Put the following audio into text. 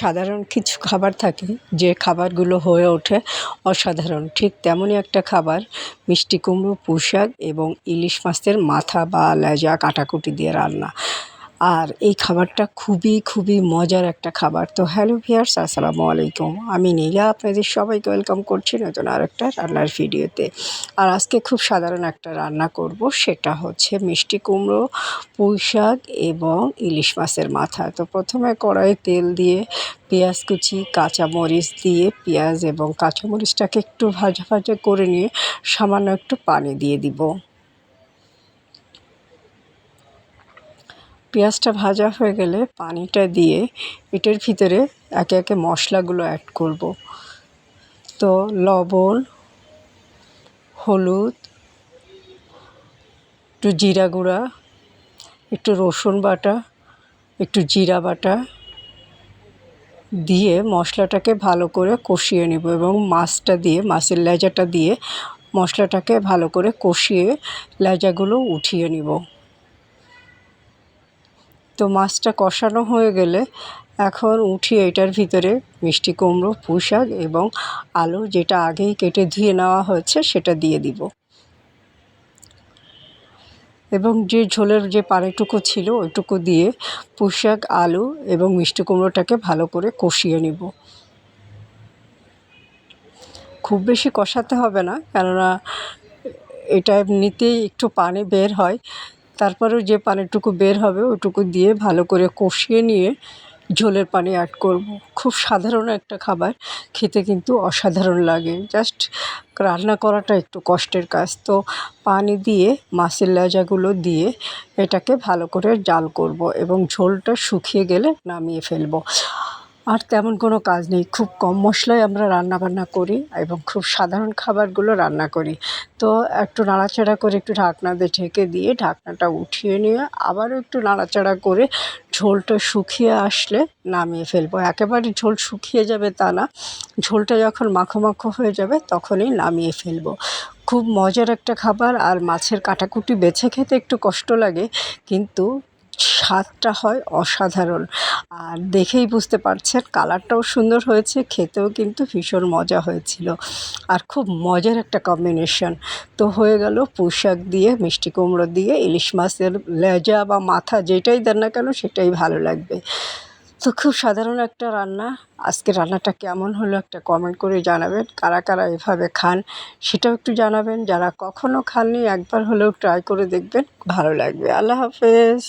সাধারণ কিছু খাবার থাকে, যে খাবারগুলো হয়ে ওঠে অসাধারণ। ঠিক তেমনই একটা খাবার, মিষ্টি কুমড়ো পুঁই শাক এবং ইলিশ মাছের মাথা বা লেজা, কাটাকুটি দিয়ে রান্না। আর এই খাবারটা খুবই খুবই মজার একটা খাবার। তো হ্যালো ভিয়ার্স আসসালামু আলাইকুম। আমি নীলা, আপনাদের সবাইকে ওয়েলকাম করছি নতুন আর একটা রান্নার ভিডিওতে। আর আজকে খুব সাধারণ একটা রান্না করব, সেটা হচ্ছে মিষ্টি কুমড়ো, পুঁই শাক এবং ইলিশ মাছের মাথা। তো প্রথমে কড়াই তেল দিয়ে পেঁয়াজ কুচি, কাঁচামরিচ দিয়ে পেঁয়াজ এবং কাঁচামরিচটাকে একটু ভাজা ভাজা করে নিয়ে সামান্য একটু পানি দিয়ে দিব। পেঁয়াজটা ভাজা হয়ে গেলে পানিটা দিয়ে এটার ভিতরে একে একে মশলাগুলো অ্যাড করব। তো লবণ, হলুদ, একটু জিরা গুঁড়া, একটু রসুন বাটা, একটু জিরা বাটা দিয়ে মশলাটাকে ভালো করে কষিয়ে নেব এবং মাছটা দিয়ে, মাছের লেজাটা দিয়ে মশলাটাকে ভালো করে কষিয়ে লেজাগুলো উঠিয়ে নিব। তো মাছটা কষানো হয়ে গেলে এখন উঠিয়ে এটার ভিতরে মিষ্টি কুমড়ো পুঁই এবং আলু যেটা আগেই কেটে ধুয়ে নেওয়া হয়েছে সেটা দিয়ে দিব। এবং যে ঝোলের যে পানিটুকু ছিল ওইটুকু দিয়ে পুঁই শাক আলু এবং মিষ্টি কুমড়োটাকে ভালো করে কষিয়ে নিব। খুব বেশি কষাতে হবে না, কেননা এটা এমনিতেই একটু পানি বের হয়। তারপরেও যে পানিটুকু বের হবে ওটুকু দিয়ে ভালো করে কষিয়ে নিয়ে ঝোলের পানি অ্যাড করব। খুব সাধারণ একটা খাবার, খেতে কিন্তু অসাধারণ লাগে। জাস্ট রান্না করাটা একটু কষ্টের কাজ। তো পানি দিয়ে, মাছের লেজাগুলো দিয়ে এটাকে ভালো করে জাল করব এবং ঝোলটা শুকিয়ে গেলে নামিয়ে ফেলব। আর তেমন কোনো কাজ নেই। খুব কম মশলায় আমরা রান্না বান্না করি এবং খুব সাধারণ খাবারগুলো রান্না করি। তো একটু নাড়াচাড়া করে একটু ঢাকনা দিয়ে ঢেকে দিয়ে ঢাকনাটা উঠিয়ে নিয়ে আবারও একটু নাড়াচাড়া করে ঝোলটা শুকিয়ে আসলে নামিয়ে ফেলব। একেবারে ঝোল শুকিয়ে যাবে তা না। ঝোলটা যখন মাখো মাখো হয়ে যাবে তখনই নামিয়ে ফেলব। খুব মজার একটা খাবার আর মাছের কাটাকুটি বেছে খেতে একটু কষ্ট লাগে, কিন্তু স্বাদটা হয় অসাধারণ। আর দেখেই বুঝতে পারছেন, কালারটাও সুন্দর হয়েছে, খেতেও কিন্তু ভীষণ মজা হয়েছিল। আর খুব মজার একটা কম্বিনেশন তো হয়ে গেল পোশাক দিয়ে, মিষ্টি কুমড়ো দিয়ে, ইলিশ মাছের লেজা বা মাথা যেটাই দেন না কেন সেটাই ভালো লাগবে। তো খুব সাধারণ একটা রান্না। আজকে রান্নাটা কেমন হলো একটা কমেন্ট করে জানাবেন। কারা কারা এভাবে খান সেটাও একটু জানাবেন। যারা কখনও খাননি একবার হলেও ট্রাই করে দেখবেন, ভালো লাগবে। আল্লাহ হাফেজ।